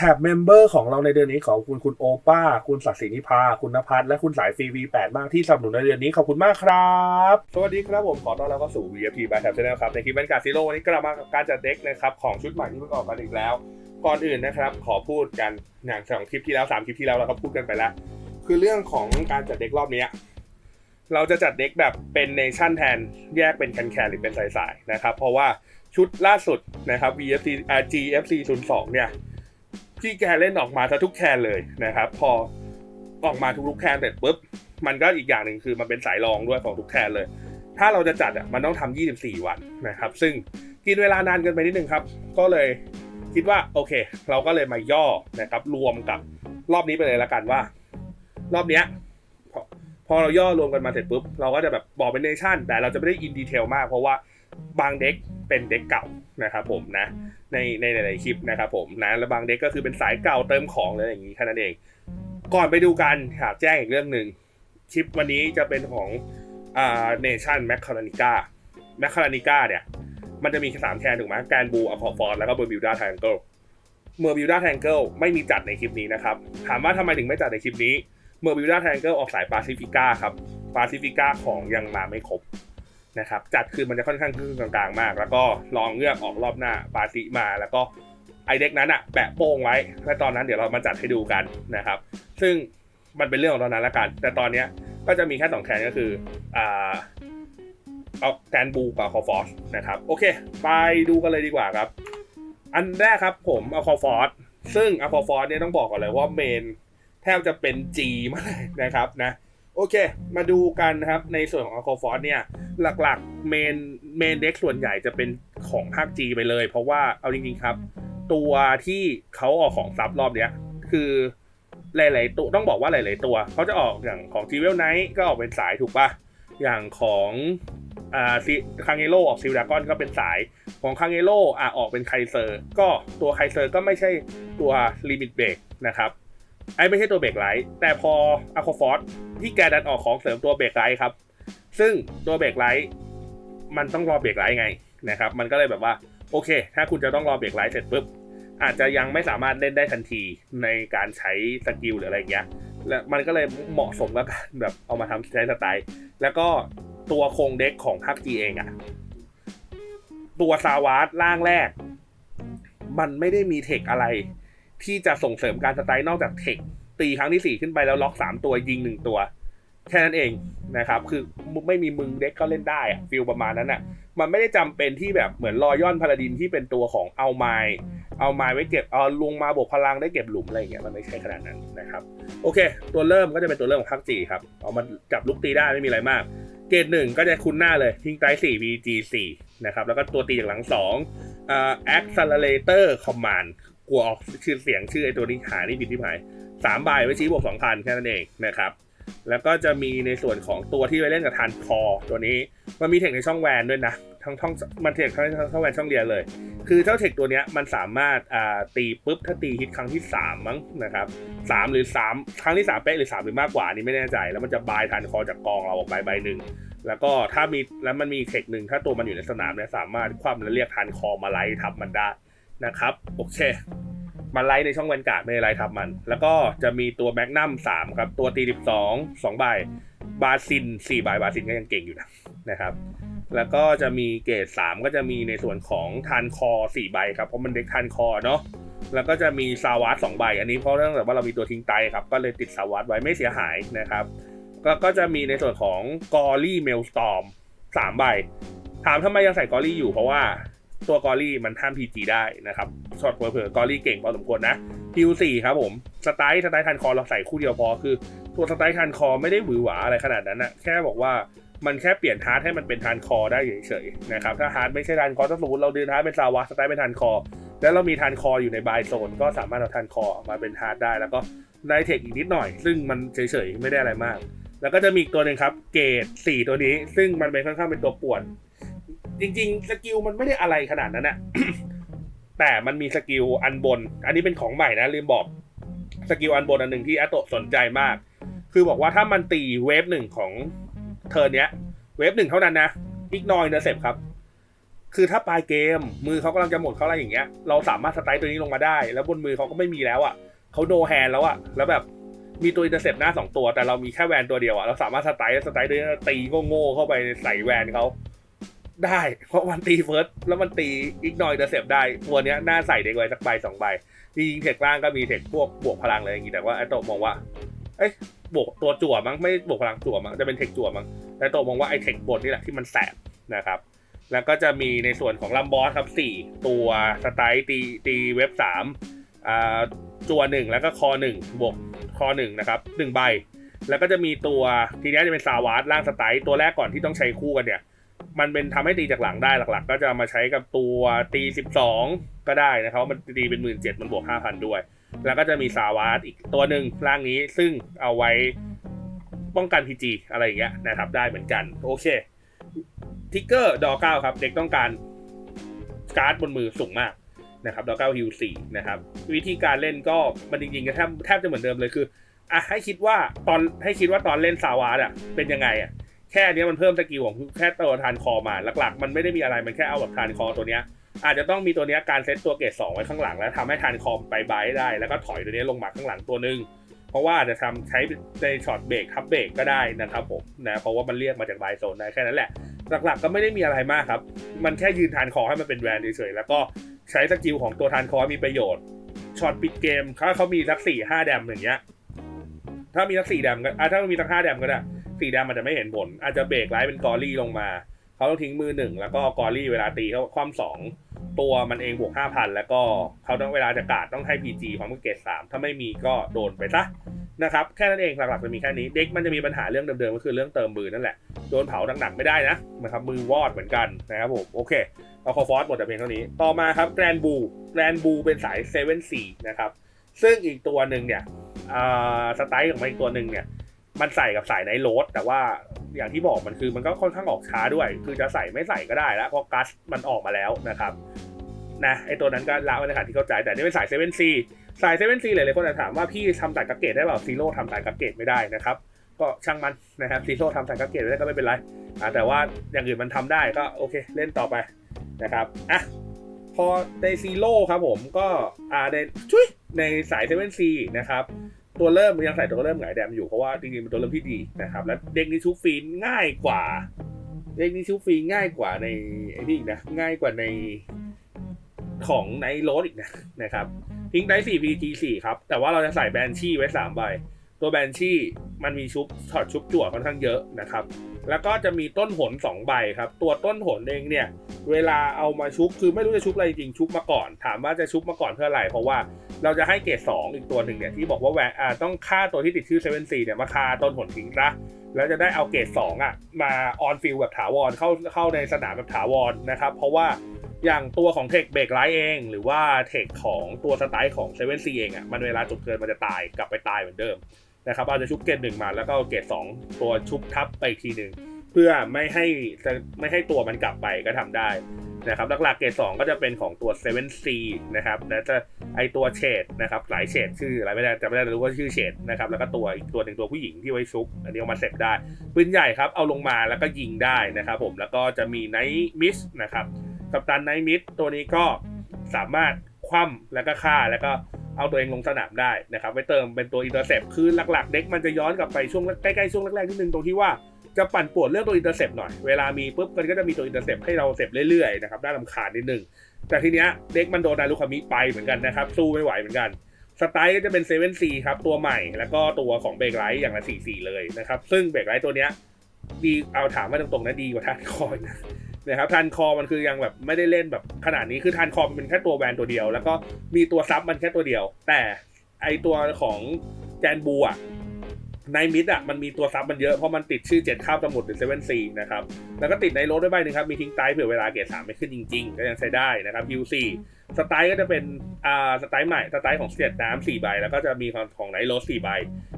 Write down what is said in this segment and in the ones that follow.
แท็บเมมเบอร์ของเราในเดือนนี้ขอบคุณคุณโอป้า คุณศักดิ์ศรีนิพา คุณนภัสและคุณสายฟรี V8 มากที่สนับสนุนในเดือนนี้ขอบคุณมากครับ สวัสดีครับผมขอต้อนรับเข้าสู่ VFT by Tab Channel ครับในคลิปบรรยากาศซีโร่วันนี้กลับมากับการจัดเด็กนะครับของชุดใหม่ที่เพิ่งออกมาอีกแล้ว ก่อนอื่นนะครับขอพูดกันอย่างสองคลิปที่แล้วสามคลิปที่แล้วเราก็พูดกันไปแล้ว คือเรื่องของการจัดเด็กรอบนี้เราจะจัดเด็กแบบเป็นเนชั่นแทนแยกเป็นแคนแคนหรือเป็นสายๆนะครับเพราะว่าชุดล่าสุดนะครับ VFC RGFC 02เนี่ย พี่แกเล่นออกมาซะทุกแคนเลยนะครับ พอออกมาทุกๆแคนเสร็จปุ๊บมันก็อีกอย่างหนึ่งคือมันเป็นสายรองด้วยของทุกแคนเลย ถ้าเราจะจัดอะมันต้องทำ24 วันนะครับ ซึ่งกินเวลานานเกินไปนิดนึงครับ ก็เลยคิดว่าโอเค เราก็เลยมาย่อนะครับ รวมกับรอบนี้ไปเลยละกันว่า รอบเนี้ยพอพอเราย่อรวมกันมาเสร็จปุ๊บเราก็จะแบบบอกเป็นเนชั่นแต่เราจะไม่ได้อินดีเทลมากเพราะว่าบางเด็กเป็นเด็กเก่า นะครับผมนะในในหลายๆคลิปนะครับผมนะแล้วบางเด็กก็คือเป็นสายเก่าเติมของเลยอย่างนี้แค่นั้นเอง ก่อนไปดูกันอยากแจ้งอีกเรื่องหนึ่งคลิปวันนี้จะเป็นของอ่าเนชั่นแมคคารานิก้าแมคคารานิก้าเนี่ยมันจะมีสามแคนถูกไหมแกนบูอะคอฟอร์แล้วก็เบอร์บิวดาแทงเกิลเมื่อบิวดาแทงเกิลไม่มีจัดในคลิปนี้นะครับ ถามว่าทำไมถึงไม่จัดในคลิปนี้เมื่อบิวดาแทงเกิลออกสายปาซิฟิก้าครับปาซิฟิก้าของยังมาไม่ครบ นะครับจัดคือมันจะค่อนข้างครึ่งกลางๆมาก แล้วก็ลองเลือกออกรอบหน้าปาติมาแล้วก็ไอเด็กนั้นอะแปะโป้งไว้และตอนนั้นเดี๋ยวเรามาจัดให้ดูกันนะครับ ซึ่งมันเป็นเรื่องของตอนนั้นละกัน แต่ตอนเนี้ยก็จะมีแค่สองแคนก็คืออ่าเอาแกนบูกับคอฟอสนะครับโอเค ไปดูกันเลยดีกว่าครับ อันแรกครับผมเอาคอฟอสซึ่งเอาคอฟอสเนี่ยต้องบอกก่อนเลยว่าเมนแทบจะเป็น G มากเลยนะครับนะ โอเค มาดูกันนะครับ ในส่วนของ a q u a f o r c e เนี่ย หลักๆเมนเมนเด็กส่วนใหญ่จะเป็นของภาค G ไปเลย เพราะว่าเอาจริงๆครับ ตัวที่เขาออกของซับรอบเนี้ย คือหลายๆตัวต้องบอกว่าหลายๆตัวเขาจะออกอย่างของ g ีเวลไนท์ก็ออกเป็นสายถูกปะอย่างของอ่าซิคังเอโลออกซิลดากอนก็เป็นสายของคังเอโลอะออกเป็นไคเซอร์ ก็ตัวไคเซอร์ก็ไม่ใช่ตัวลิมิตเบรกนะครับ ไอ้ไม่ใช่ตัวเบรกไลท์แต่พออะคฟอร์ที่แกดันออกของเสริมตัวเบรกไลท์ครับ ซึ่งตัวเบรกไลท์มันต้องรอเบรกไลท์ไงนะครับมันก็เลยแบบว่าโอเค ถ้าคุณจะต้องรอเบรกไลท์เสร็จปุ๊บอาจจะยังไม่สามารถเล่นได้ทันทีในการใช้สกิลหรืออะไรอย่างเงี้ยและมันก็เลยเหมาะสมกับการแบบเอามาทำใช้สไตล์ แล้วก็ตัวโครงเด็กของภาคจีเองอะตัวซาวาร์ร่างแรก มันไม่ได้มีเทคอะไร ที่จะส่งเสริมการสไตล์นอกจากเทคตีครั้งที่ 4 ขึ้นไปแล้วล็อก 3 ตัวยิง 1 ตัว แค่นั้นเองนะครับ คือไม่มีมึงเด็กก็เล่นได้อะฟิลประมาณนั้นอะ่ะมันไม่ได้จำเป็นที่แบบเหมือนรอยอนพาราดินที่เป็นตัวของเอาไม้เอาไม้ไว้เก็บเอาลงมาบวกพลังได้เก็บหลุมอะไรอย่างเงี้ยมันไม่ใช่ขนาดนั้นนะครับ โอเค ตัวเริ่มก็จะเป็นตัวเริ่มของภาคจีครับเอามันจับลูกตีได้ไม่มีอะไรมาก เกรดหนึ่งก็จะคุ้นหน้าเลยทิ้งไตสี่ VG สี่นะครับแล้วก็ตัวตีจากหลังสองอ่า accelerator command กลัวออกชื่อเสียงชื่อไอตัวนี้หานี่ผิดที่หมายสามใบไว้ชี้บวกสองพันแค่นั้นเองนะครับ แล้วก็จะมีในส่วนของตัวที่ไปเล่นกับทานคอตัวนี้ มันมีเทคในช่องแวนด้วยนะ ทั้งท่องมันเทคทั้งช่องแวนช่องเดียวเลย คือเจ้าเทคตัวนี้มันสามารถอ่าตีปุ๊บถ้าตีฮิตครั้งที่ 3 มั้งนะครับสามหรือ 3 ครั้งที่ 3 เป๊ะหรือ 3 หรือมากกว่านี่ไม่แน่ใจ แล้วมันจะบายทานคอจากกองเราออกไปใบหนึ่งแล้วก็ถ้ามีแล้วมันมีเทคหนึ่งถ้าตัวมันอยู่ในสนามเนี่ยสามารถคว่ำแล้วเรียกทานคอมาไล่ทับมันได้ นะครับ โอเค มันไล่ในช่องแวนการ์ดไม่ได้ไล่ทับมัน แล้วก็จะมีตัวแมกนัมสามครับ ตัวตีสิบสองสองใบบาซินสี่ใบบาซินก็ยังเก่งอยู่นะนะครับ แล้วก็จะมีเกรดสามก็จะมีในส่วนของทานคอสี่ใบครับ เพราะมันเด็กทานคอเนาะแล้วก็จะมีซาวัสสองใบ อันนี้เพราะเนื่องจากว่าเรามีตัวทิ้งไตครับ ก็เลยติดซาวัสไว้ไม่เสียหายนะครับ ก็ก็จะมีในส่วนของกอรี่เมลสตอมสามใบ ถามทำไมยังใส่กอรี่อยู่เพราะว่า ตัวกอรี่มันห้ามพีจีได้นะครับช็อตเผื่อๆกอรี่เก่งพอสมควรนะฮิวสี่ครับผมสไตล์สไตล์ทันคอเราใส่คู่เดียวพอคือ ตัวสไตล์ทันคอไม่ได้หวือหวาอะไรขนาดนั้นนะแค่บอกว่ามันแค่เปลี่ยนฮาร์ดให้มันเป็นทันคอได้เฉยๆนะครับถ้าฮาร์ดไม่ใช่ทันคอถ้าสมมติเราดึงฮาร์ดเป็นซาวะสไตล์เป็นทันคอ แล้วเรามีทันคออยู่ในบายโซนก็สามารถเอาทันคอมาเป็นฮาร์ดได้ แล้วก็ได้เทคอีกนิดหน่อย ซึ่งมันเฉยๆไม่ได้อะไรมาก แล้วก็จะมีตัวหนึ่งครับเกรดสี่ตัวนี้ ซึ่งมันเป็นค่อนข้างเป็นตัวป่วน จริง ๆ สกิลมันไม่ได้อะไรขนาดนั้นอะแต่มันมีสกิลอันบน อันนี้เป็นของใหม่นะลืมบอกสกิลอันบนอันหนึ่งที่อาโตสนใจมาก คือบอกว่าถ้ามันตีเวฟหนึ่งของเทอร์เนี้ย เวฟหนึ่งเท่านั้นนะอีกนอยเนอร์เซปครับ คือถ้าปลายเกม มือเขากำลังจะหมดเขาอะไรอย่างเงี้ย เราสามารถสไตล์ตัวนี้ลงมาได้ แล้วบนมือเขาก็ไม่มีแล้วอะเขาโนแฮนแล้วอะ แล้วแบบมีตัวอินเตอร์เซปหน้าสองตัว แต่เรามีแค่แวนตัวเดียวอะเราสามารถสไตล์สไตล์ด้วยตีโง่ๆเข้าไปใส่แวนเขา ได้ เพราะมันตีเฟิร์สแล้วมันตีอีกหน่อยเตอร์เซปได้ตัวเนี้ยน่าใส่เด็กไว้สักใบสองใบจริงเทคล่างก็มีเทคพวกบวกพลังอะไรอย่างงี้แต่ว่าไอโตะมองว่าเอ้ยบวกตัวจั่วมั้งไม่บวกพลังจั่วมั้งจะเป็นเทคจั่วมั้งแต่โตะมองว่าไอเทคบนนี่แหละที่มันแสบนะครับแล้วก็จะมีในส่วนของลัมบอสครับสี่ตัวสไตล์ตีตีเว็บสามอ่าจั่วหนึ่งแล้วก็คอหนึ่งบวกคอหนึ่งนะครับหนึ่งใบ แล้วก็จะมีตัวทีนี้จะเป็นซาวาร์ดล่างสไตล์ตัวแรกก่อนที่ต้องใช้คู่กันเนี่ย มันเป็นทำให้ตีจากหลังได้หลัก ๆ ก็จะมาใช้กับตัวตีสิบสองก็ได้นะครับมันตีเป็นหมื่นเจ็ดมันบวกห้าพันด้วย แล้วก็จะมีซาวาร์ดอีกตัวหนึ่งร่างนี้ซึ่งเอาไว้ป้องกันพีจีอะไรอย่างเงี้ยนะครับได้เหมือนกัน โอเคทิกเกอร์ดอเก้าครับ เด็กต้องการการ์ดบนมือสูงมากนะครับดอเก้าฮิวสี่นะครับวิธีการเล่นก็มันจริงๆก็แทบแทบจะเหมือนเดิมเลยคืออะให้คิดว่าตอนให้คิดว่าตอนเล่นซาวาร์ดอะเป็นยังไงอะ แค่นเนี้ยมันเพิ่มสกิลของแค่ตัวทานคอมาหลักๆ มันไม่ได้มีอะไรมันแค่เอาแบบทานคอตัวเนี้ยอาจจะต้องมีตัวเนี้ยการเซตตัวเกรดสองไว้ข้างหลัง แล้วทำให้ทานคอมไปไบได้ แล้วก็ถอยตัวเนี้ยลงมาข้างหลังตัวหนึ่งเพราะว่าอาจจะทำใช้ในช็อตเบรกทับเบรกก็ได้นะครับผมนะเพราะว่ามันเรียกมาจากไบโซนได้แค่นั้นแหละ หลักๆก็ไม่ได้มีอะไรมากครับ มันแค่ยืนทานคอให้มันเป็นแวนเฉยๆแล้วก็ใช้สกิลของตัวทานคอมีประโยชน์ช็อตปิดเกมถ้าเขามีสักสี่ห้าแดมอย่างเงี้ยถ้ามีสักสี่แดมก็ถ้ามีสักห้าแดมก็ได้ สีดมมันจะไม่เห็นผล อาจจะเบรกไลท์เป็นกอรี่ลงมาเขาต้องทิ้งมือหนึ่งแล้วก็กอรี่เวลาตีเขาคว่ำสองตัวมันเองบวกห้าพันแล้วก็เขาต้องเวลาจะกาดต้องให้ PG ของมือเกตสามถ้าไม่มีก็โดนไปซะนะครับแค่นั้นเองหลักๆจะมีแค่นี้เด็กมันจะมีปัญหาเรื่องเดิมๆก็คือเรื่องเติมมือนั่นแหละโดนเผาหนักๆไม่ได้นะนะครับมือวอดเหมือนกันนะครับผมโอเคเอาคอฟอสหมดแต่เพียงเท่านี้ต่อมาครับแกรนบูแกรนบูเป็นสายเซเว่นซีนะครับซึ่งอีกตัวหนึ่งเนี่ยสไตล์ของมันอีกตัวหนึ่งเนี่ย มันใส่กับสายไนโรดแต่ว่าอย่างที่บอกมันคือมันก็ค่อนข้างออกช้าด้วย คือจะใส่ไม่ใส่ก็ได้แล้วเพราะกัสมันออกมาแล้วนะครับนะไอตัวนั้นก็ละไว้ในขณะที่เข้าใจ แต่นี่เป็นสายเซเว่นซีสายเซเว่นซีหลายๆคนจะถามว่าพี่ทำสายกักเกตได้เปล่าซีโร่ทำสายกักเกตไม่ได้นะครับก็ช่างมันนะครับซีโร่ทำสายกักเกตไม่ได้ก็ไม่เป็นไรแต่ว่าอย่างอื่นมันทำได้ก็โอเคเล่นต่อไปนะครับอะพอในซีโร่ครับผมก็อ่าในชุยในสายเซเว่นซีนะครับ ตัวเริ่มยังใส่ตัวเริ่มหงายแดมอยู่เพราะว่าจริงๆเป็นตัวเริ่มที่ดีนะครับ แล้วเด็กนี้ชุบฟีนง่ายกว่า เด็กนี้ชุบฟีนง่ายกว่าในไอ้นี่อีกนะง่ายกว่าในของในโรสอีกนะนะครับทิ้งได้4 PG 4ครับ แต่ว่าเราจะใส่แบนชี่ไว้3ใบ ตัวแบนชี่มันมีชุบถอดชุบจั่วค่อนข้างเยอะนะครับ แล้วก็จะมีต้นหน2ใบครับ ตัวต้นหนเองเนี่ย เวลาเอามาชุบคือไม่รู้จะชุบอะไรจริงชุบมาก่อน ถามว่าจะชุบมาก่อนเพื่ออะไร เพราะว่า เราจะให้เกรด2อีกตัวหนึ่งเนี่ยที่บอกว่าแหวนต้องฆ่าตัวที่ติดชื่อ7 4เนี่ยมาฆ่าต้นหนทิ้งซะแล้วจะได้เอาเกรด2อะมาออนฟิลแบบถาวรเข้าเข้าในสนามแบบถาวรนะครับ เพราะว่าอย่างตัวของเทคเบรกไลท์เอง หรือว่าเทคของตัวสไตล์ของ7 4เว่นซีเองอะมันเวลาจบเกินมันจะตายกลับไปตายเหมือนเดิมนะครับเราจะชุบเกรดหนึ่งมาแล้วก็เกรด2ตัวชุบทับไปทีหนึ่งเพื่อไม่ให้ไม่ให้ตัวมันกลับไปก็ทำได้ นะครับหลักๆเกรด2ก็จะเป็นของตัว 7C นะครับแล้วจะไอตัวเฉดนะครับหลายเฉดชื่ออะไรไม่ได้จะไม่ได้รู้ว่าชื่อเฉดนะครับแล้วก็ตัวอีกตัวหนึ่งตัวผู้หญิงที่ไว้ชุบอันนี้เอามาเสร็จได้ปืนใหญ่ครับเอาลงมาแล้วก็ยิงได้นะครับผมแล้วก็จะมีไนท์มิสนะครับกับตันไนท์มิสตัวนี้ก็สามารถคว่ำแล้วก็ฆ่าแล้วก็เอาตัวเองลงสนามได้นะครับไว้เติมเป็นตัวอินเตอร์เซปคือหลักๆ เด็กมันจะย้อนกลับไปช่วงใกล้ๆช่วงแรกๆนิดนึงตรงที่ว่า จะปั่นปวนเรื่องตัวอินเตอร์เซปหน่อย เวลามีปุ๊บมันก็จะมีตัวอินเตอร์เซปให้เราเซปเรื่อยๆนะครับน่าลำคาญนิดนึง แต่ทีเนี้ยเด็กมันโดนนารุคามิไปเหมือนกันนะครับ สู้ไม่ไหวเหมือนกัน สไตล์ก็จะเป็นเซเว่นซีครับ ตัวใหม่แล้วก็ตัวของเบรกไลท์อย่างละสี่สี่เลยนะครับ ซึ่งเบรกไลท์ตัวเนี้ยดีเอาถามมาตรงๆนะดีกว่าทานคอยนะนะครับทานคอมันคือยังแบบไม่ได้เล่นแบบขนาดนี้คือทานคอมันเป็นแค่ตัวแวนตัวเดียว แล้วก็มีตัวซับมันแค่ตัวเดียว แต่ไอตัวของแจนบูอะ ในมิดอะมันมีตัวซับมันเยอะเพราะมันติดชื่อเจ็ดข้าวสมุดหรือเซเว่นซีนะครับแล้วก็ติดในรถด้วยใบหนึ่งครับมีทิ้งไตเผื่อเวลาเกรดสามไม่ขึ้นจริง ๆ ก็ยังใช้ได้นะครับยูซีสไตล์ก็จะเป็นอ่าสไตล์ใหม่สไตล์ของเสียดน้ำสี่ใบ แล้วก็จะมีของของไนโรสสี่ใบ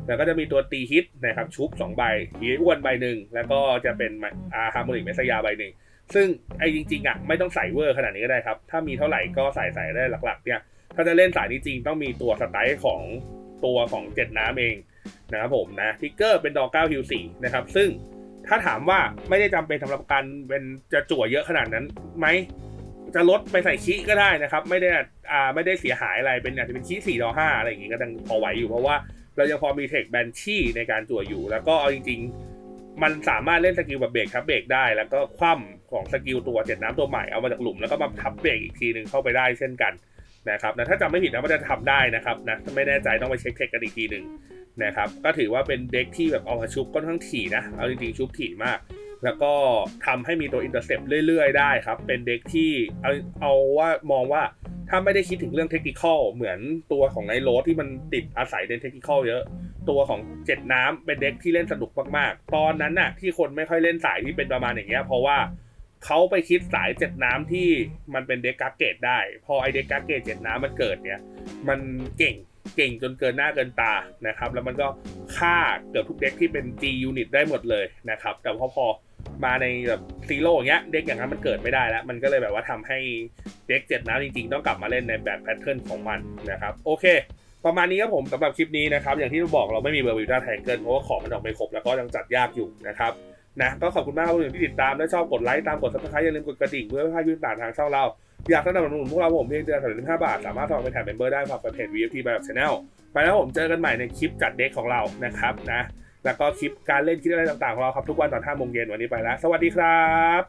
แล้วก็จะมีตัวตีฮิตนะครับชุบสองใบฮีอ้วนใบหนึ่งแล้วก็จะเป็นอาฮาร์โมนิกเมสยาใบหนึ่งซึ่งไอ้จริงๆอะไม่ต้องใส่เวอร์ขนาดนี้ก็ได้ครับถ้ามีเท่าไหร่ก็ใส่ใส่ได้หลักๆเนี่ยถ้าจะเล่นสายนี้จริงต้องมีตัวสไตล์ของตัวของเจ็ดน้ำเอง นะครับผมนะทิกเกอร์เป็นดอก9ฮิว4นะครับ ซึ่งถ้าถามว่าไม่ได้จำเป็นสำหรับการเป็นจะจั่วเยอะขนาดนั้นไหมจะลดไปใส่คีก็ได้นะครับ ไม่ได้อ่าไม่ได้เสียหายอะไรเป็นอาจจะเป็นคีสี่ต่อห้าอะไรอย่างงี้ก็ยังพอไหวอยู่เพราะว่าเรายังพอมีเทคแบนชี่ในการจั่วอยู่ แล้วก็เอาจริง ๆ มันสามารถเล่นสกิลแบบเบรกทับเบรกได้ แล้วก็คว่ำของสกิลตัวเจ็ดน้ำตัวใหม่เอามาจากหลุมแล้วก็มาทับเบรกอีกทีหนึ่งเข้าไปได้เช่นกัน นะครับนะถ้าจำไม่ผิดนะมันจะทำได้นะครับนะไม่แน่ใจต้องไปเช็คเทคกันอีกทีหนึ่งนะครับก็ถือว่าเป็นเด็กที่แบบเอามาชุบค่อนข้างถี่นะเอาจริงๆชุบถี่มาก แล้วก็ทำให้มีตัวอินเตอร์เซปเรื่อยๆ ได้ครับ เป็นเด็กที่เอาเอาว่ามองว่าถ้าไม่ได้คิดถึงเรื่องเทคนิคอลเหมือนตัวของไอโรสที่มันติดอาศัยในเทคนิคอลเยอะ ตัวของเจ็ดน้ำเป็นเด็กที่เล่นสนุกมากๆ ตอนนั้นน่ะที่คนไม่ค่อยเล่นสายที่เป็นประมาณอย่างเงี้ยเพราะว่า เขาไปคิดสายเจ็ดน้ำที่มันเป็นเด็กกาเกตได้ พอไอเด็กกาเกตเจ็ดน้ำมันเกิดเนี่ย มันเก่งเก่งจนเกินหน้าเกินตานะครับ แล้วมันก็ฆ่าเกือบทุกเด็กที่เป็น G unit ได้หมดเลยนะครับ แต่พอพอมาในแบบซีโร่อย่างเงี้ยเด็กอย่างนั้นมันเกิดไม่ได้แล้ว มันก็เลยแบบว่าทำให้เด็กเจ็ดน้ำจริงๆ ต้องกลับมาเล่นในแบบแพทเทิร์นของมันนะครับ โอเค ประมาณนี้ครับผมสำหรับคลิปนี้นะครับ อย่างที่บอกเราไม่มีเบอร์วิวด้าแทงเกิลเพราะว่าของมันออกไม่ครบแล้วก็ยังจัดยากอยู่นะครับ นะก็ขอบคุณมากครับทุกคนที่ติดตามและชอบกดไลค์ตามกดซับสไครต์อย่าลืมกดกระดิ่งเพื่อไม่พลาดคลิปต่างทางช่องเราอยากสนับสนุนพวกเราผมเพียงเดือนละสิบห้าบาท สามารถสมัครเป็นแถบเมมเบอร์ได้ฝากแฟนเพจ VFT แบบ Channel ไปแล้วผมเจอกันใหม่ในคลิปจัดเด็กของเรานะครับนะแล้วก็คลิปการเล่นคลิปอะไรต่างๆของเราครับทุกวันตอนห้าโมงเย็นวันนี้ไปแล้ว สวัสดีครับ